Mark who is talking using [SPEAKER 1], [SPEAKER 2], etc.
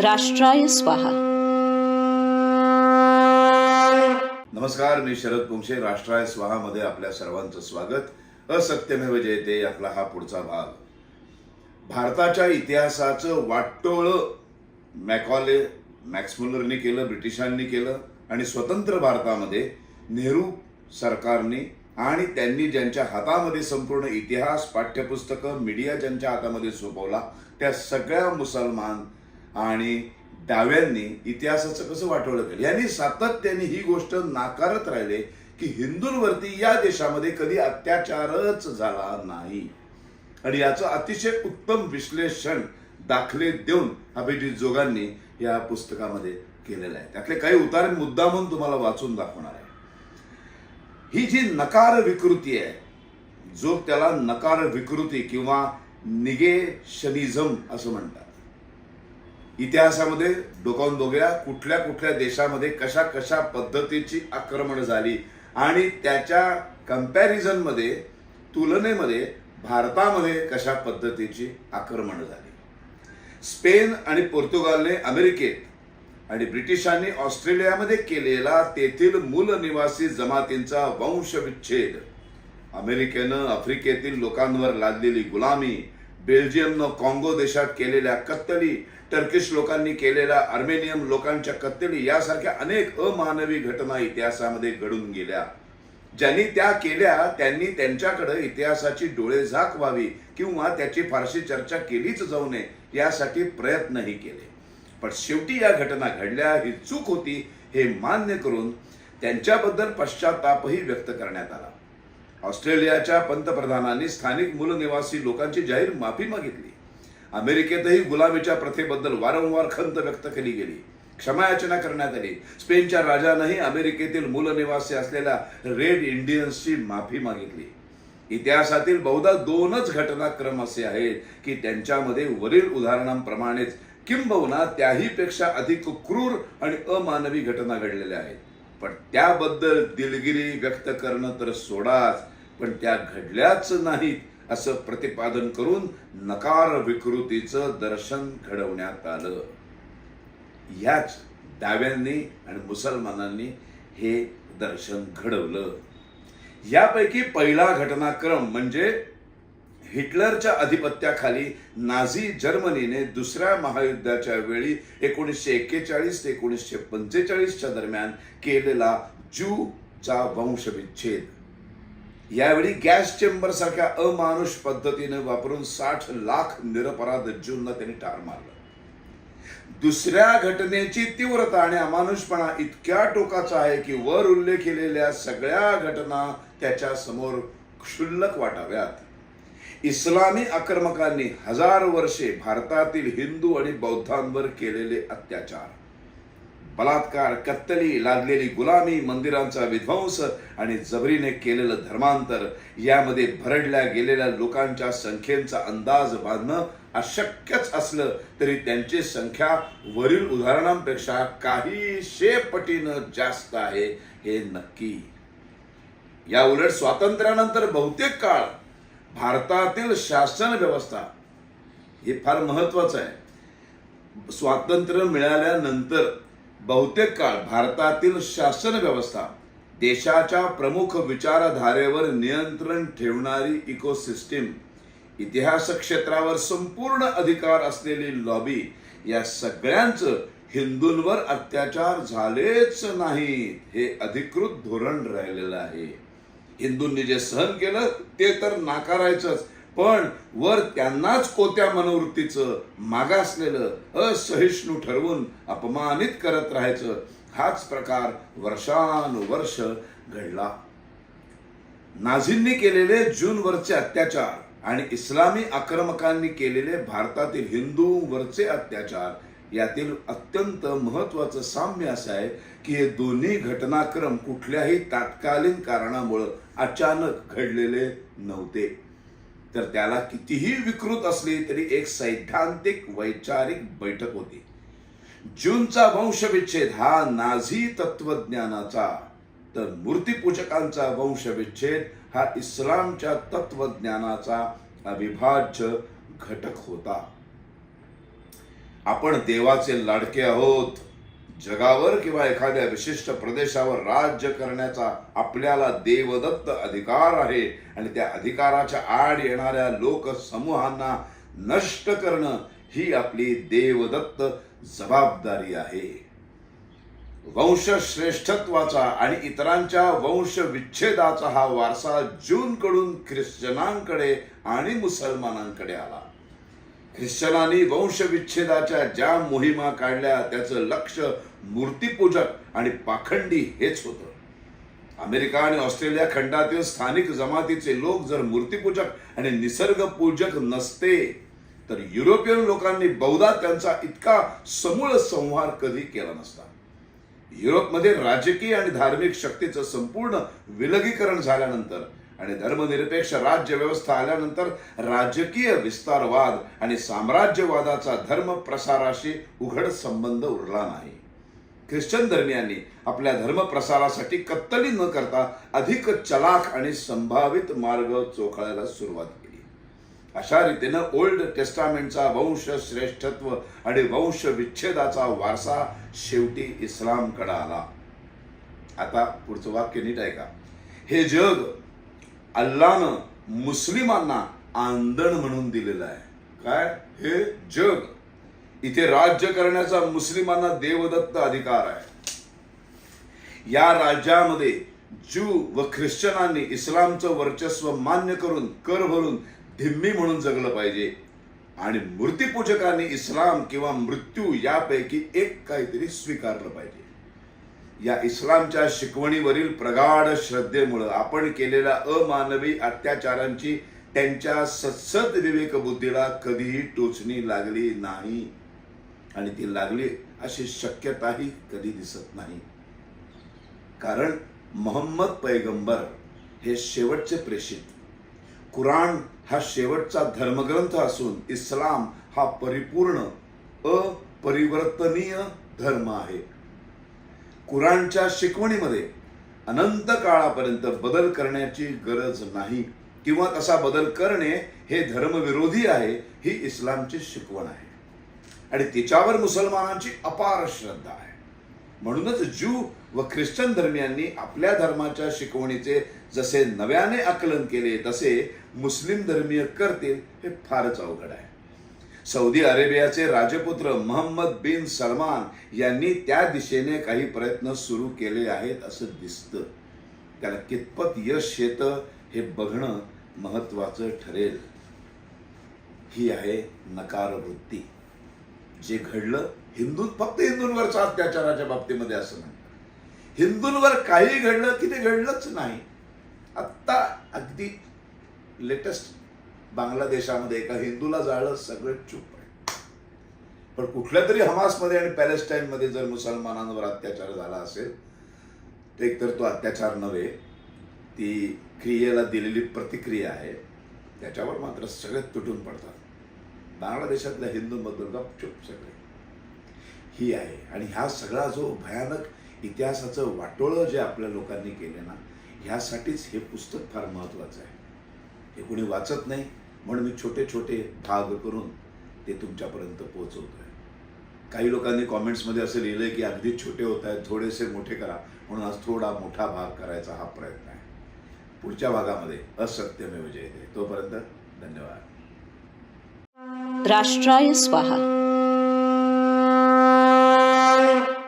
[SPEAKER 1] राष्ट्राय स्वाहा.
[SPEAKER 2] नमस्कार मी शरद पुंशे राष्ट्राय स्वाहा मध्ये आपल्या सर्वांचं स्वागत. असत्यमेव जयते आपला हा पुढचा भाग. भारताच्या इतिहासाचं वाटोळ मॅकॉले मॅक्समुलरने केलं ब्रिटिशांनी केलं आणि स्वतंत्र भारतामध्ये नेहरू सरकारने आणि त्यांनी ज्यांच्या हातामध्ये संपूर्ण इतिहास पाठ्यपुस्तकं मीडिया ज्यांच्या हातामध्ये सोपवला त्या सगळ्या मुसलमान आणि डाव्यांनी इतिहासाचं कसं वाटवलं गेलं? यांनी सातत्याने ही गोष्ट नाकारत राहिले की हिंदूंवरती या देशामध्ये कधी अत्याचारच झाला नाही. आणि याचं अतिशय उत्तम विश्लेषण दाखले देऊन अभिजित जोगांनी या पुस्तकामध्ये केलेलं आहे. त्यातले काही उतार मुद्दा म्हणून तुम्हाला वाचून दाखवणार आहे. ही जी नकार विकृती आहे जो त्याला नकार विकृती किंवा निगेशनिझम असं म्हणतात इतिहासामध्ये डोकावून बघूया कुठल्या कुठल्या देशामध्ये कशा कशा पद्धतीची आक्रमण झाली. आणि त्याच्या कम्पॅरिझनमध्ये तुलनेमध्ये भारतामध्ये कशा पद्धतीची आक्रमण झाली. स्पेन आणि पोर्तुगालने अमेरिकेत आणि ब्रिटिशांनी ऑस्ट्रेलियामध्ये केलेला तेथील मूल निवासी जमातींचा वंशविच्छेद. अमेरिकेनं आफ्रिकेतील लोकांवर लादलेली गुलामी बेल्जियमनं कॉंगो देशात केलेल्या कत्तली टर्किश लोकांनी केलेल्या आर्मेनियन लोकांच्या कत्तली यासारख्या अनेक अमानवी घटना इतिहासामध्ये घडून गेल्या. ज्यांनी त्या केल्या त्यांनी त्यांच्याकडे इतिहासाची डोळे झाक व्हावी किंवा त्याची फारशी चर्चा केलीच जाऊ नये यासाठी प्रयत्नही केले. पण शेवटी या घटना घडल्या ही चूक होती हे मान्य करून त्यांच्याबद्दल पश्चातापही व्यक्त करण्यात आला. ऑस्ट्रेलियाच्या पंतप्रधानांनी स्थानिक मूलनिवासी लोकांची जाहीर माफी मागितली. अमेरिकेतही गुलामीच्या प्रथेबद्दल वारंवार खंत व्यक्त केली गेली. क्षमायाचना करण्यात आली. स्पेनच्या राजानंही अमेरिकेतील मूलनिवासी असलेल्या रेड इंडियन्सची माफी मागितली. इतिहासातील बहुधा दोनच घटनाक्रम असे आहेत की त्यांच्यामध्ये वरील उदाहरणांप्रमाणेच किंबहुना त्याही पेक्षा अधिक क्रूर आणि अमानवी घटना घडलेल्या आहेत. पण त्याबद्दल दिलगिरी व्यक्त करणं तर सोडाच पण त्या घडल्याच नाहीत असं प्रतिपादन करून नकार विकृतीचं दर्शन घडवण्यात आलं. याच डाव्यांनी आणि मुसलमानांनी हे दर्शन घडवलं. यापैकी पहिला घटनाक्रम म्हणजे हिटलरच्या अधिपत्याखाली नाझी जर्मनीने दुसऱ्या महायुद्धाच्या वेळी एकोणीसशे एक्केचाळीस ते एकोणीसशे पंचेचाळीसच्या दरम्यान केलेला ज्यूचा वंशविच्छेद. यावेळी गॅस चेंबर सारख्या अमानुष पद्धतीने वापरून साठ लाख निरपराध ज्यूंना त्यांनी ठार मारलं. दुसऱ्या घटनेची तीव्रता आणि अमानुषपणा इतक्या टोकाचा आहे की वर उल्लेख केलेल्या सगळ्या घटना त्याच्यासमोर क्षुल्लक वाटाव्यात. इस्लामी आक्रमकांनी हजार वर्षे भारतातील हिंदू आणि बौद्धांवर केलेले अत्याचार. बलात्कार कत्तली लादलेली गुलामी मंदिरांचा विध्वंस आणि जबरीने केलेलं धर्मांतर यामध्ये भरडल्या गेलेल्या लोकांच्या संख्येचा अंदाज बांधणं अशक्यच असलं तरी त्यांची संख्या वरील उदाहरणांपेक्षा काहीशे पटीनं जास्त आहे हे नक्की. या उलट स्वातंत्र्यानंतर बहुतेक काळ भारतातील शासन व्यवस्था हे फार महत्वाचं आहे. स्वातंत्र्य मिळाल्यानंतर बहुतेक काळ भारतातील शासन व्यवस्था देशाच्या प्रमुख विचारधारेवर नियंत्रण ठेवणारी इकोसिस्टीम इतिहास क्षेत्रावर संपूर्ण अधिकार असलेली लॉबी या सगळ्यांचं हिंदूंवर अत्याचार झालेच नाहीत हे अधिकृत धोरण राहिलेलं आहे. हिंदूंनी जे सहन केलं ते तर नाकारायचंच. पण वर त्यांनाच कोत्या मनोवृत्तीचं मागासलेलं असहिष्णू ठरवून अपमानित करत राहायचं हाच प्रकार वर्षानुवर्ष घडला. नाझींनी केलेले जूनवरचे अत्याचार आणि इस्लामी आक्रमकांनी केलेले भारतातील हिंदूंवरचे अत्याचार यातील अत्यंत महत्वाचं साम्य असं आहे की हे दोन्ही घटनाक्रम कुठल्याही तात्कालीन कारणामुळं अचानक घडलेले नव्हते. तर त्याला कितीही विकृत असली तरी एक सैद्धांतिक वैचारिक बैठक होती. जूनचा वंशविच्छेद हा नाझी तत्वज्ञानाचा तर मूर्तीपूजकांचा वंशविच्छेद हा इस्लामच्या तत्वज्ञानाचा अविभाज्य घटक होता. आपण देवाचे लाडके आहोत. जगावर किंवा एखाद्या विशिष्ट प्रदेशावर राज्य करण्याचा आपल्याला देवदत्त अधिकार आहे. आणि त्या अधिकाराच्या आड येणाऱ्या लोकसमूहांना नष्ट करणं ही आपली देवदत्त जबाबदारी आहे. वंश श्रेष्ठत्वाचा आणि इतरांच्या वंश विच्छेदाचा हा वारसा जूनकडून ख्रिश्चनांकडे आणि मुसलमानांकडे आला. ख्रिश्चनांनी वंशविच्छेदाच्या ज्या मोहिमा काढल्या त्याचं लक्ष मूर्तीपूजक आणि पाखंडी हेच होतं. अमेरिका आणि ऑस्ट्रेलिया खंडातील स्थानिक जमातीचे लोक जर मूर्तीपूजक आणि निसर्गपूजक नसते तर युरोपियन लोकांनी बहुधा त्यांचा इतका समूळ संहार कधी केला नसता. युरोपमध्ये राजकीय आणि धार्मिक शक्तीचं संपूर्ण विलगीकरण झाल्यानंतर आणि धर्मनिरपेक्ष राज्य व्यवस्था आल्यानंतर राजकीय विस्तारवाद आणि साम्राज्यवादाचा धर्म प्रसाराशी उघड संबंध उरला नाही. ख्रिश्चन धर्मियांनी आपल्या धर्म प्रसारासाठी कत्तली न करता अधिक चलाख आणि संभावित मार्ग चोखळायला सुरुवात केली. अशा रीतीनं ओल्ड टेस्टामेंटचा वंश श्रेष्ठत्व आणि वंश विच्छेदाचा वारसा शेवटी इस्लामकडे आला. आता पुढचं वाक्य नीट आहे का हे जग अल्लानं मुस्लिमांना आंदण म्हणून दिलेलं आहे. काय? हे जग. इथे राज्य करण्याचा मुस्लिमांना देवदत्त अधिकार आहे. या राज्यामध्ये ज्यू व ख्रिश्चनांनी इस्लामचं वर्चस्व मान्य करून कर भरून धिम्मी म्हणून जगलं पाहिजे. आणि मूर्तीपूजकांनी इस्लाम किंवा मृत्यू यापैकी एक काहीतरी स्वीकारलं पाहिजे. या इस्लामच्या शिकवणीवरील प्रगाढ श्रद्धेमुळं आपण केलेल्या अमानवी अत्याचारांची त्यांच्या सत्सद विवेक बुद्धीला कधीही टोचणी लागली नाही. आणि ती लागली अशी शक्यताही कधी दिसत नाही. कारण मोहम्मद पैगंबर हे शेवटचे प्रेषित. कुराण हा शेवटचा धर्मग्रंथ असून इस्लाम हा परिपूर्ण अपरिवर्तनीय धर्म आहे. कुराणच्या शिकवणीमध्ये अनंत काळापर्यंत बदल करण्याची गरज नाही किंवा तसा बदल करणे हे धर्मविरोधी आहे ही इस्लामची शिकवण आहे. आणि तिच्यावर मुसलमानांची अपार श्रद्धा आहे. म्हणूनच ज्यू व ख्रिश्चन धर्मियांनी आपल्या धर्माच्या शिकवणीचे जसे नव्याने आकलन केले तसे मुस्लिम धर्मीय करतील हे फारच अवघड आहे. सौदी अरेबियाचे राजपुत्र मोहम्मद बिन सलमान यांनी त्या दिशेने काही प्रयत्न सुरू केले आहेत असं दिसतं. त्याला कितपत यश येतं हे बघणं महत्वाचं ठरेल. ही आहे नकार वृत्ती जे घडलं हिंदू फक्त हिंदूंवरच्या अत्याचाराच्या बाबतीमध्ये असं नाही हिंदूंवर काही घडलं की ते घडलंच नाही. आत्ता अगदी लेटेस्ट बांगलादेशामध्ये एका हिंदूला जाळलं सगळं चूप आहे पण कुठल्या तरी हमासमध्ये आणि पॅलेस्टाईनमध्ये जर मुसलमानांवर अत्याचार झाला असेल तर एकतर तो अत्याचार नव्हे ती क्रियेला दिलेली प्रतिक्रिया आहे त्याच्यावर मात्र सगळे तुटून पडतात. बांगलादेशातल्या हिंदूंबद्दल चुप सगळे. ही आहे. आणि हा सगळा जो भयानक इतिहासाचं वाटोळं जे आपल्या लोकांनी केलं ना ह्यासाठीच हे पुस्तक फार महत्त्वाचं आहे. हे कुणी वाचत नाही म्हणून मी छोटे छोटे भाग करून ते तुमच्यापर्यंत पोहोचवतोय. काही लोकांनी कॉमेंट्समध्ये असं लिहिलंय की अगदी छोटे होत आहेत थोडेसे मोठे करा म्हणून आज थोडा मोठा भाग करायचा हा प्रयत्न आहे. पुढच्या भागामध्ये असत्यमेव जयते. तोपर्यंत धन्यवाद.
[SPEAKER 1] राष्ट्राय स्वाहा.